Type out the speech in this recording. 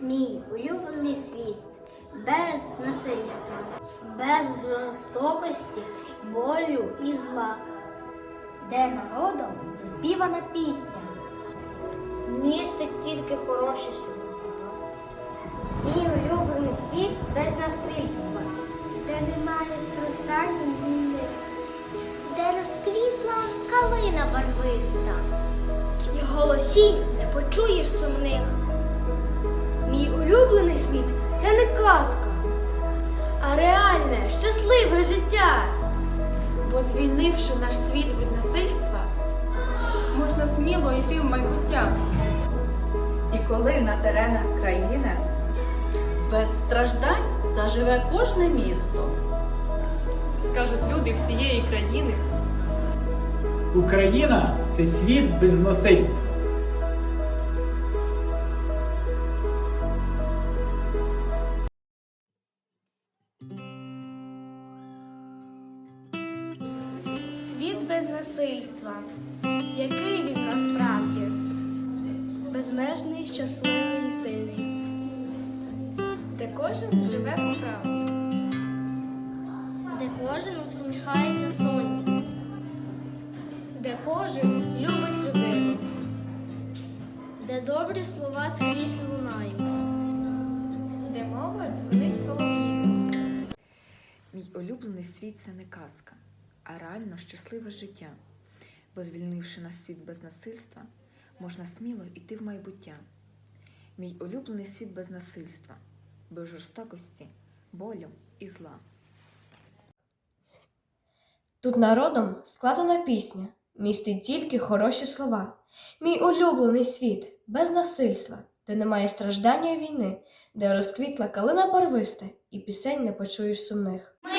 Мій улюблений світ без насильства, без жорстокості, болю і зла, де народом заспівана пісня, містить тільки хороші слова. Мій улюблений світ без насильства, де немає страждань і війни, де розквітла калина барвиста. І голосів не почуєш сумних. Улюблений світ це не казка, а реальне, щасливе життя. Бо звільнивши наш світ від насильства, можна сміло йти в майбуття. І коли на теренах країни Без страждань заживе кожне місто. скажуть люди всієї країни. Україна це світ без насильства. Без насильства. Який він насправді? Безмежний, щасливий і сильний. Де кожен живе по правді. Де кожен всміхається сонцю. Де кожен любить людину. Де добрі слова скрізь лунають. Де мова дзвонить солов'їном. Мій улюблений світ це не казка, а реально щасливе життя. Бо звільнивши наш світ без насильства, можна сміло йти в майбуття. Мій улюблений світ без насильства, без жорстокості, болю і зла. Тут народом складена пісня, містить тільки хороші слова. Мій улюблений світ без насильства, де немає страждання і війни, де розквітла калина барвиста, і пісень не почуєш сумних. Ми